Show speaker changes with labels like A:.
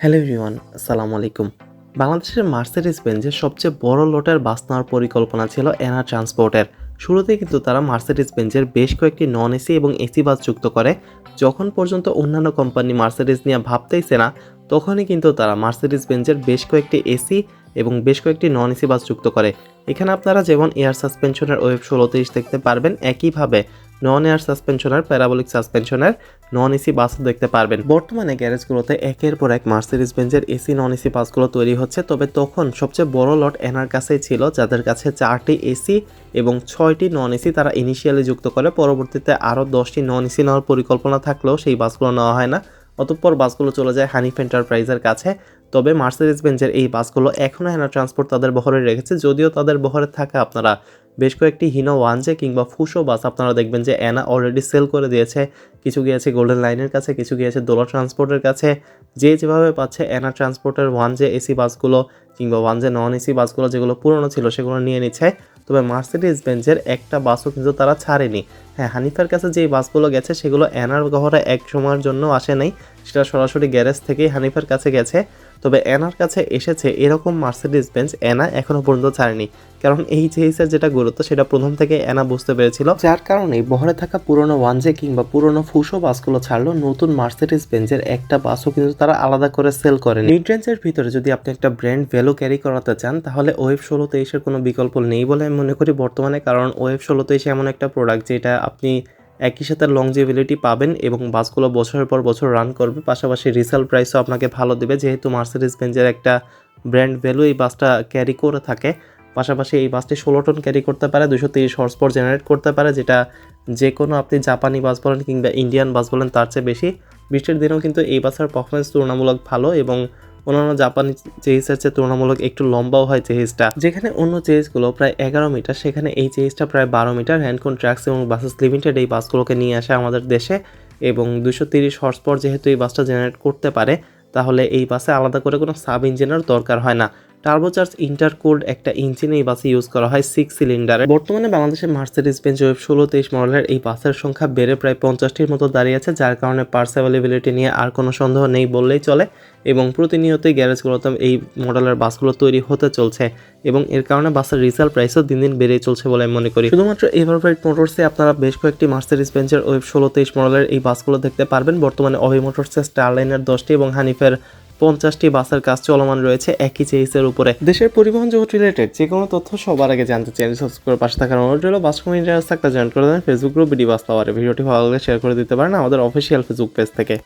A: Hello everyone, আসসালামু আলাইকুম। বাংলাদেশের মার্সিডিজ বেঞ্জের সবচেয়ে বড় লটের বাস নেওয়ার পরিকল্পনা ছিল এনা ট্রান্সপোর্টের। শুরুতে কিন্তু তারা মার্সিডিজ বেঞ্জের বেশ কয়েকটি নন এসি এবং এসি বাস যুক্ত করে। যখন পর্যন্ত অন্যান্য কোম্পানি মার্সিডিজ নিয়ে ভাবতেইছে না, তখনই কিন্তু তারা মার্সিডিজ বেঞ্জের বেশ কয়েকটি এসি এবং বেশ কয়েকটি নন এসি বাস যুক্ত করে। এখানে আপনারা যেমন এয়ার সাসপেনশনের ওয়েব ষোলো দেখতে পারবেন, একইভাবে নন এয়ার সাসপেনশনের প্যারাবলিক সাসপেনশনের নন এসি বাসও দেখতে পারবেন। বর্তমানে গ্যারেজগুলোতে একের পর এক মার্সিডিজ বেঞ্জের এসি নন এসি বাসগুলো তৈরি হচ্ছে। তবে তখন সবচেয়ে বড় লট এনার কাছেই ছিল, যাদের কাছে চারটি এসি এবং ছয়টি নন এসি তারা ইনিশিয়ালি যুক্ত করে। পরবর্তীতে আরও দশটি নন এসি নেওয়ার পরিকল্পনা থাকলেও সেই বাসগুলো নেওয়া হয় না। অতঃপর বাসগুলো চলে যায় হানিফ এন্টারপ্রাইজের কাছে। তবে মার্সিডিজ বেঞ্জের এই বাসগুলো এখনও হেনা ট্রান্সপোর্ট তাদের বহরে রেখেছে। যদিও তাদের বহরে থাকা আপনারা বেশ কয়েকটি হিনো ওয়ানজে কিংবা ফুসো বাস আপনারা দেখবেন যে অ্যানা অলরেডি সেল করে দিয়েছে। কিছু গিয়েছে গোল্ডেন লাইনের কাছে, কিছু গিয়েছে দোলা ট্রান্সপোর্টের কাছে। যে যেভাবে পাচ্ছে অ্যানা ট্রান্সপোর্টের ওয়ান যে এসি বাসগুলো কিংবা ওয়ান যে নন এসি বাসগুলো যেগুলো পুরনো ছিল সেগুলো নিয়ে নিচ্ছে। তবে মার্সিডিজ বেঞ্জের একটা বাসও কিন্তু তারা ছাড়েনি। হ্যাঁ হানিফার কাছে যেই বাসগুলো গেছে সেগুলো অ্যানার গহরে এক সময়ের জন্য আসে নাই। সেটা সরাসরি গ্যারেজ থেকেই হানিফার কাছে গেছে। তবে অ্যানার কাছে এসেছে এরকম মার্সিডিজ বেঞ্চ অ্যানা এখনও পর্যন্ত ছাড়েনি। কারণ এই চেহিসের যেটা গুরুত্ব, সেটা প্রথম থেকে অ্যানা বুঝতে পেরেছিল। যার কারণেই বহরে থাকা পুরনো ওয়ানজে কিংবা পুরনো ফুসো বাসগুলো ছাড়লো, নতুন মার্সিডিজ বেঞ্চের একটা বাসও কিন্তু তারা আলাদা করে সেল করেন। মিড রেঞ্জের ভিতরে যদি আপনি একটা ব্র্যান্ড ভ্যালু ক্যারি করাতে চান, তাহলে ওয়েব ষোলো তেইশের কোনো বিকল্প নেই বলে আমি মনে করি বর্তমানে। কারণ ওয়েব ষোলো তেইশে এমন একটা প্রোডাক্ট যেটা আপনি একই সাথে লংজিবিলিটি পাবেন এবং বাসগুলো বছরের পর বছর রান করবে। পাশাপাশি রিসেল প্রাইসও আপনাকে ভালো দেবে, যেহেতু মার্সিডিজ বেঞ্জের একটা ব্র্যান্ড ভ্যালু এই বাসটা ক্যারি করে থাকে। পাশাপাশি এই বাসটি ষোলো টন ক্যারি করতে পারে দুশো তিরিশ হর্স পাওয়ার জেনারেট করতে পারে, যেটা যে কোনো আপনি জাপানি বাস বলেন কিংবা ইন্ডিয়ান বাস বলেন, তার চেয়ে বেশি। বৃষ্টির দিনেও কিন্তু এই বাসের পারফরমেন্স তুলনামূলক ভালো এবং অন্যান্য জাপানি চেহিসের চেয়ে তুলনামূলক একটু লম্বাও হয় চেহিসটা যেখানে অন্য চেহিসগুলো প্রায় এগারো মিটার, সেখানে এই চেহিসটা প্রায় বারো মিটার হ্যান্ডকন ট্র্যাক্স এবং বাসেস লিমিটেড এই বাসগুলোকে নিয়ে আসে আমাদের দেশে এবং দুশো তিরিশ হর্স পর যেহেতু এই বাসটা জেনারেট করতে পারে, তাহলে এই বাসে আলাদা করে কোনো সাব ইঞ্জিনের দরকার হয় না। টার্বোচার্জ ইন্টারকোল্ড একটা ইঞ্জিন এই বাসে ইউজ করা হয় সিক্স সিলিন্ডারে বর্তমানে বাংলাদেশের মার্সিডিজ বেঞ্চ ওয়েব ষোলো তেইশ মডেলের এই বাসের সংখ্যা বেড়ে প্রায় পঞ্চাশটির মতো দাঁড়িয়েছে যার কারণে পার্স অ্যাভেলেবিলিটি নিয়ে আর কোনো সন্দেহ নেই বললেই চলে এবং প্রতিনিয়তই গ্যারেজগুলোতে এই মডেলের বাসগুলো তৈরি হতে চলছে এবং এর কারণে বাসের রিসেল প্রাইসও দিন দিন বেড়েই চলছে বলে আমি মনে করি। শুধুমাত্র এভারব্রাইট মোটরসে আপনারা বেশ কয়েকটি মার্সিডিজ বেঞ্চের ওয়েব ষোলো তেইশ মডেলের এই বাসগুলো দেখতে পারবেন। বর্তমানে অভি মোটরসে স্টারলাইনের দশটি এবং হানিফের পঞ্চাশটি বাসের কাজ চলমান রয়েছে একই চেইসের উপরে। দেশের পরিবহন জগৎ রিলেটেড যে কোনো তথ্য সবার আগে জানতে চ্যানেল সাবস্ক্রাইব করে পাশে থাকার অনুরোধ রইল। বাস কমিউনিটি জয়েন করে দেন ফেসবুক গ্রুপ বিডি বাস পাওয়ারে ভিডিওটি ভালো লাগলে শেয়ার করে দিতে পারেন আমাদের অফিসিয়াল ফেসবুক পেজ থেকে।